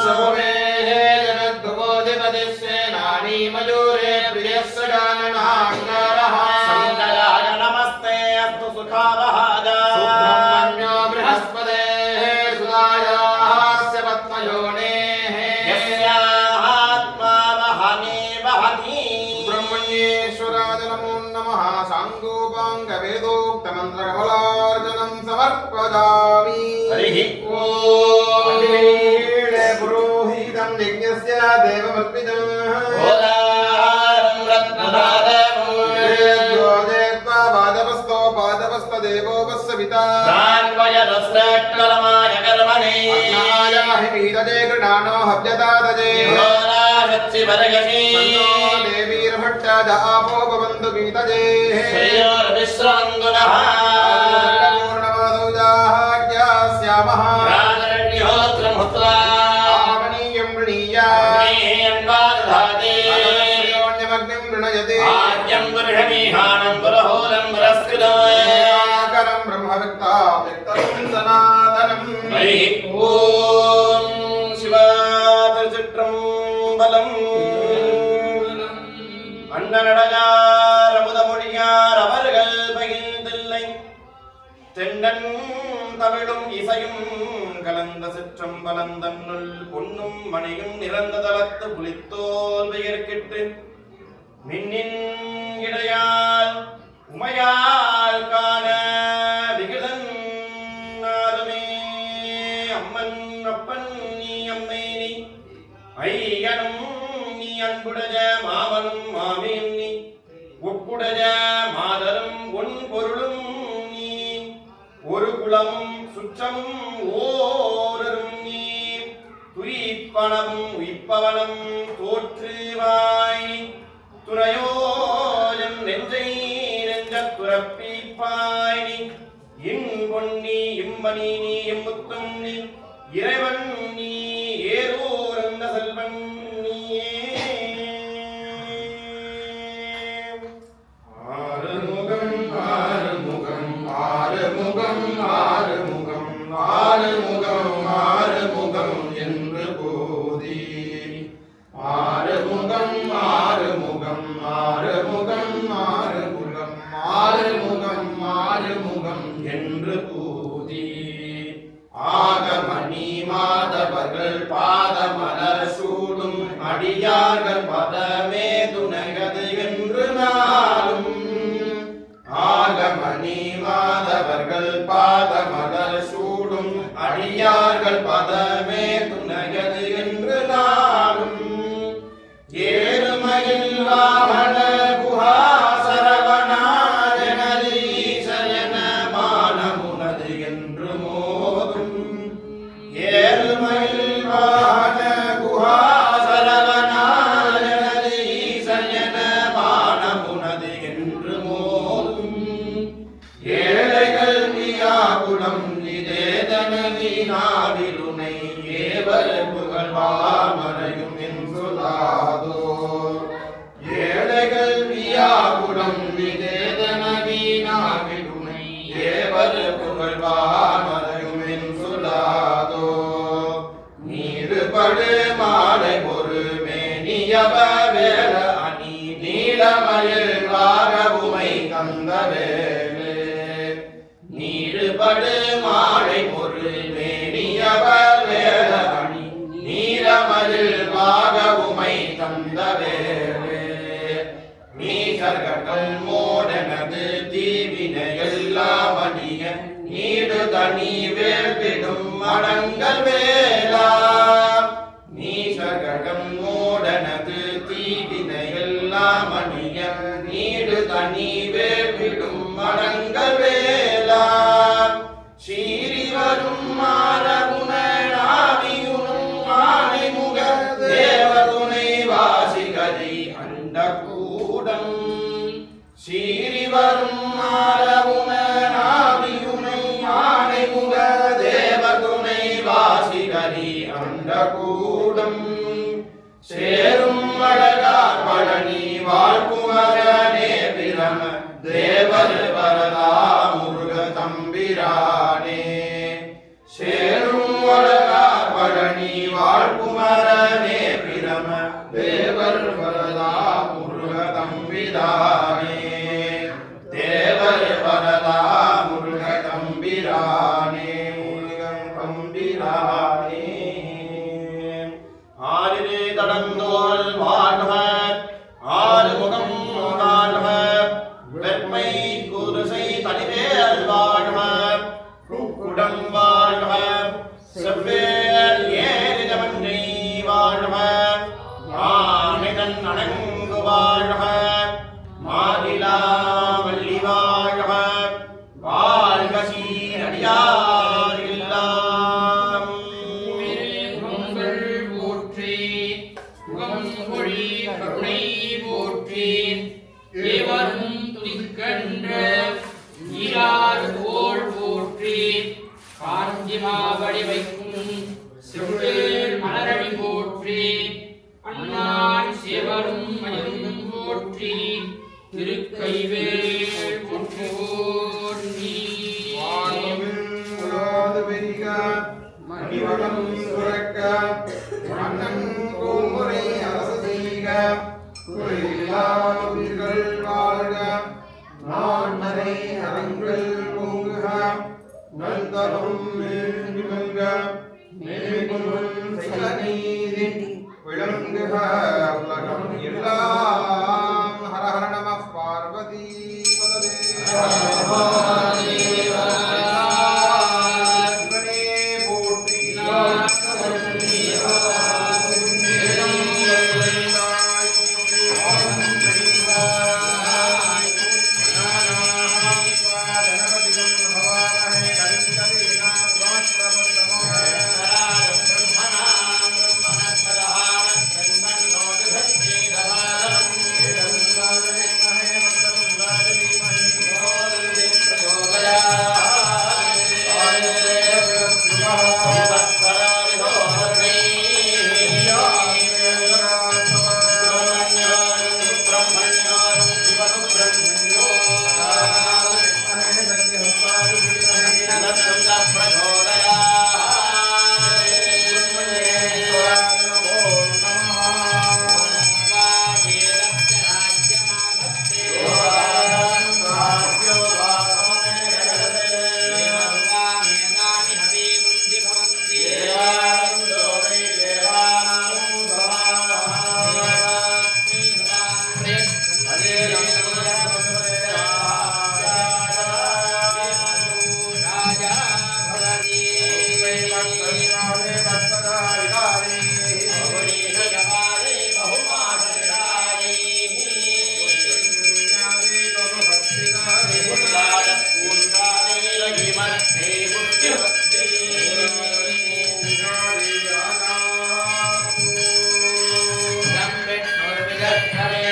स्वभुवेः जगद्भुवोऽधिपतिस्सेनानी मयूरे प्रियस्य गाननाङ्गारः शङ्कराय नमस्ते अस्तु सुखावहाय सुब्रह्मण्यो बृहस्पतेः सुदायास्य पद्मयोनेः यस्यात्मा वहने वहति ब्रह्मण्येश्वराय नमो नमः साङ्गोपाङ्गवेदोक्तमन्त्रकमलार्जनं समर्पयामि हरिः ॐ पुरोहितं यज्ञस्य देवमर्पितम् ओदारं रत्नदारम् द्वादेत्वा पादपस्तो पादपस्तदेवो वत्सविता प्रान्वयदस्रक्कलमाय कर्मणे अन्नाय महिमीदजे गृणानो हव्यतादजे घोराशच्चि वर्गसि तन्नो देवीर्भट्टाद आपो भवन्तु वीतजे श्रेयोर्विश्रवन्दुनः अग्निं वृणयते आद्यं गृहमीहानं पुरहोरं पुरस्कृतम् आकरं ब्रह्मविक्ता व्यक्तं सनातनम् हरिः ॐ சிவாதிருச்சிற்றம்பலம் அண்ணனடையார் அமுதமொழியார் அவர்கள் பகிர்ந்தில்லை தென்னன் தமிழும் இசையும் கலந்த சிற்றம்பலம் தன்னுள் பொன்னும் மணியும் நிறந்த தளத்து புலித்தோல் பெயர்க்கிட்டு மின்னின் இடையால் உமையால் காண விகிதன் நாருமே. அம்மன் அப்பன் நீ அம்மை நீ. ஐயனும் நீ அன்புடைய மாமனும் மாமியும் நீ. ஒப்புடைய மாதரும் உன் பொருளும் நீ. ஒரு குலமும் சுற்றமும் ஓரரும் நீ. துயிப்பனமும் உயிப்பவனும் தோற்றுவாய். துறையோயம் நெஞ்சை நெஞ்ச துறப்பிப்பாய் நீ இன்பொன்னி இம்மணி நீ இம்முத்தும் நீ. இறைவன் நீ பதமே துணையது என்று நாளும். ஆகமணி மாதவர்கள் பாதமலர் சூடும் அடியார்கள் করবা Deus. सर्वे திருநாள் சிவரும் போற்றி திருக்கைவேல் போற்றுவோம். கரே